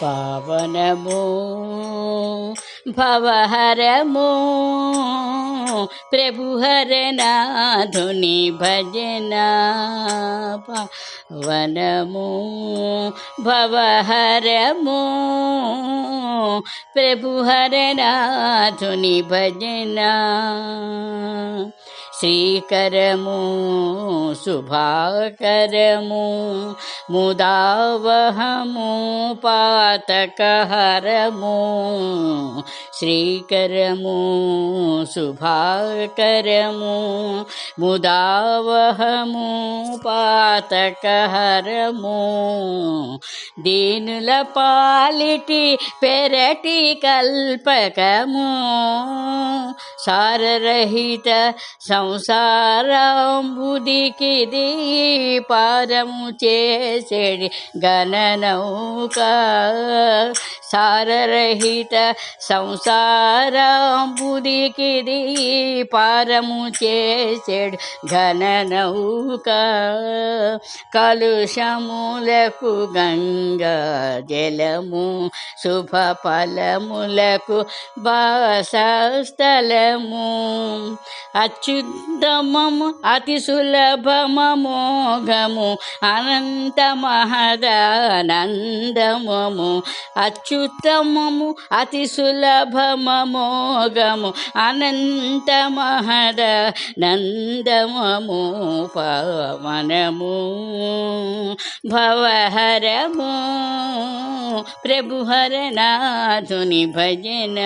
पावनमो भवहरमो प्रभुहरनाधुनि भजना पावनमो भवहरमो प्रभुहरनाधुनि भजना శ్రీకరము శుభాకరము ముదావహము పాతకహరము శ్రీకరము శుభాకరము ముదావహము పాతకహరము దీనుల పాలిటి పెరటి కల్పకము సారరహిత సంసారంబుదికిది పారము చేసేడి గణనౌక సారరహిత సంసారంబుదికిది పారము చేసేడు గణనౌక కలుషములకు గంగా జలము శుభ ఫలములకు వాసస్థలము. అచ్యుత్ అత్యుత్తమము అతి సులభమోఘము అనంత మహదానందమము. అత్యుత్తమము అతి సులభమోఘము అనంత మహద నందమము పవనము భవహరము ప్రభుహరనాథుని భజన.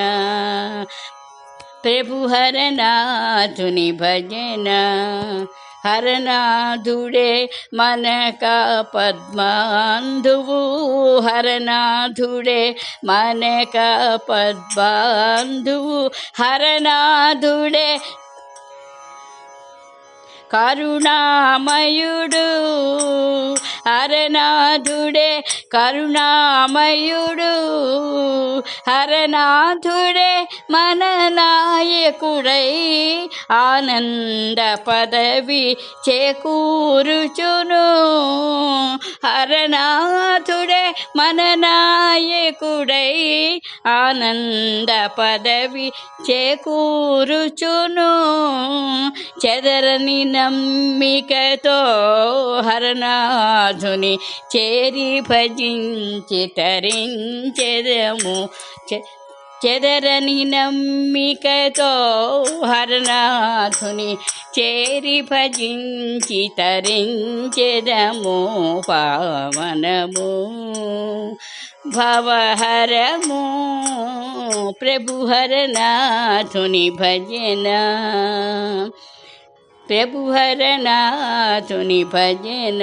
ప్రభుహరనాథుని భజన. హరనాథుడే మనక పద్మాంధువు. హరనాథుడే మనక పద్మాంధువు. హరనాథుడే కరుణామయుడు. హరనాథుడే కరుణామయుడు హరనాథుడే మన నాయకుడై ఆనంద పదవి చేకూరుచును. హరనాథుడే మన నాయకుడై ఆనంద పదవి చేకూరుచును. చెదరని నమ్మికతో హరనాథుని చేరి భజించి తరించెదము. చెదరని నమ్మికతో హరనాథుని చేరి భజించి తరించెదము పావనము. భవహరము ప్రభుహరనాథుని భజన. ప్రభుహరనాథుని భజన.